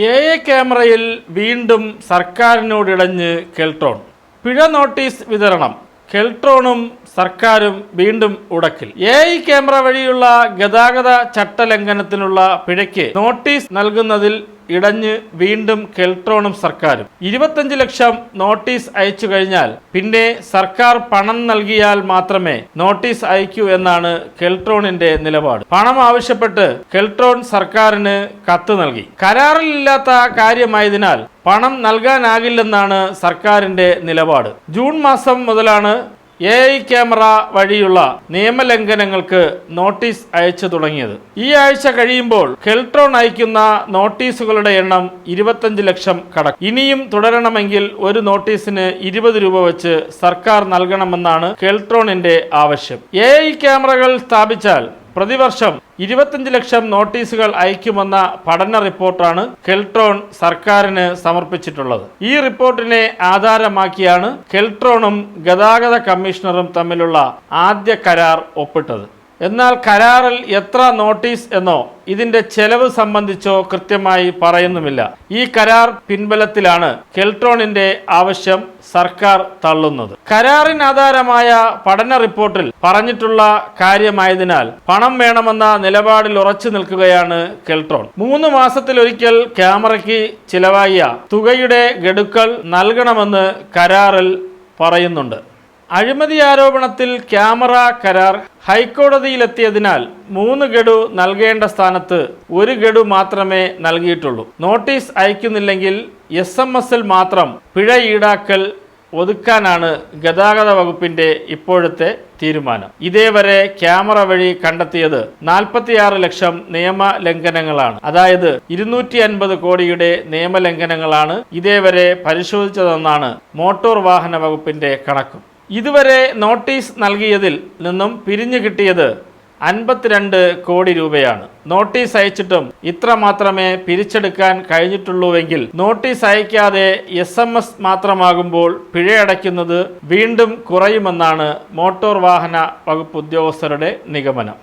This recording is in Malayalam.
എ എ ക്യാമറയിൽ വീണ്ടും സർക്കാരിനോടിടഞ്ഞ് കെൽട്രോൺ. പിഴ നോട്ടീസ് വിതരണം. കെൽട്രോണും സർക്കാരും വീണ്ടും ഉടക്കിൽ. എ ഐ ക്യാമറ വഴിയുള്ള ഗതാഗത ചട്ടലംഘനത്തിനുള്ള പിഴയ്ക്ക് നോട്ടീസ് നൽകുന്നതിൽ ഇടഞ്ഞ് വീണ്ടും കെൽട്രോണും സർക്കാരും. ഇരുപത്തഞ്ച് ലക്ഷം നോട്ടീസ് അയച്ചു കഴിഞ്ഞാൽ പിന്നെ സർക്കാർ പണം നൽകിയാൽ മാത്രമേ നോട്ടീസ് അയക്കൂ എന്നാണ് കെൽട്രോണിന്റെ നിലപാട്. പണം ആവശ്യപ്പെട്ട് കെൽട്രോൺ സർക്കാരിന് കത്ത് നൽകി. കരാറിലില്ലാത്ത കാര്യമായതിനാൽ പണം നൽകാനാകില്ലെന്നാണ് സർക്കാരിന്റെ നിലപാട്. ജൂൺ മാസം മുതലാണ് എ ഐ ക്യാമറ വഴിയുള്ള നിയമലംഘനങ്ങൾക്ക് നോട്ടീസ് അയച്ചു തുടങ്ങിയത്. ഈ ആഴ്ച കഴിയുമ്പോൾ കെൽട്രോൺ അയക്കുന്ന നോട്ടീസുകളുടെ എണ്ണം ഇരുപത്തഞ്ച് ലക്ഷം കടക്കും. ഇനിയും തുടരണമെങ്കിൽ ഒരു നോട്ടീസിന് ഇരുപത് രൂപ വെച്ച് സർക്കാർ നൽകണമെന്നാണ് കെൽട്രോണിന്റെ ആവശ്യം. എ ഐ ക്യാമറകൾ സ്ഥാപിച്ചാൽ പ്രതിവർഷം ഇരുപത്തഞ്ച് ലക്ഷം നോട്ടീസുകൾ അയക്കുമെന്ന പഠന റിപ്പോർട്ടാണ് കെൽട്രോൺ സർക്കാരിന് സമർപ്പിച്ചിട്ടുള്ളത്. ഈ റിപ്പോർട്ടിനെ ആധാരമാക്കിയാണ് കെൽട്രോണും ഗതാഗത കമ്മീഷണറും തമ്മിലുള്ള ആദ്യ കരാർ ഒപ്പിട്ടത്. എന്നാൽ കരാറിൽ എത്ര നോട്ടീസ് എന്നോ ഇതിന്റെ ചെലവ് സംബന്ധിച്ചോ കൃത്യമായി പറയുന്നുമില്ല. ഈ കരാർ പിൻബലത്തിലാണ് കെൽട്രോണിന്റെ ആവശ്യം സർക്കാർ തള്ളുന്നത്. കരാറിനാധാരമായ പഠന റിപ്പോർട്ടിൽ പറഞ്ഞിട്ടുള്ള കാര്യമായതിനാൽ പണം വേണമെന്ന നിലപാടിൽ ഉറച്ചു നിൽക്കുകയാണ് കെൽട്രോൺ മൂന്ന് മാസത്തിലൊരിക്കൽ ക്യാമറയ്ക്ക് ചിലവായ തുകയുടെ ഗഡുക്കൾ നൽകണമെന്ന് കരാറിൽ പറയുന്നുണ്ട്. അഴിമതി ആരോപണത്തിൽ ക്യാമറ കരാർ ഹൈക്കോടതിയിലെത്തിയതിനാൽ മൂന്ന് ഗഡു നൽകേണ്ട സ്ഥാനത്ത് ഒരു ഗഡു മാത്രമേ നൽകിയിട്ടുള്ളൂ. നോട്ടീസ് അയക്കുന്നില്ലെങ്കിൽ എസ് എം എസിൽ മാത്രം പിഴ ഈടാക്കൽ ഒതുക്കാനാണ് ഗതാഗത വകുപ്പിന്റെ ഇപ്പോഴത്തെ തീരുമാനം. ഇതേവരെ ക്യാമറ വഴി കണ്ടെത്തിയത് നാൽപ്പത്തിയാറ് ലക്ഷം നിയമ ലംഘനങ്ങളാണ് അതായത് ഇരുന്നൂറ്റി അൻപത് കോടിയുടെ നിയമലംഘനങ്ങളാണ് ഇതേവരെ പരിശോധിച്ചതെന്നാണ് മോട്ടോർ വാഹന വകുപ്പിന്റെ കണക്കും. ഇതുവരെ നോട്ടീസ് നൽകിയതിൽ നിന്നും പിരിഞ്ഞു കിട്ടിയത് അൻപത്തിരണ്ട് കോടി രൂപയാണ്. നോട്ടീസ് അയച്ചിട്ടും ഇത്ര മാത്രമേ പിരിച്ചെടുക്കാൻ കഴിഞ്ഞിട്ടുള്ളൂവെങ്കിൽ നോട്ടീസ് അയക്കാതെ എസ് എം എസ് മാത്രമാകുമ്പോൾ പിഴയടയ്ക്കുന്നത് വീണ്ടും കുറയുമെന്നാണ് മോട്ടോർ വാഹന വകുപ്പ് ഉദ്യോഗസ്ഥരുടെ നിഗമനം.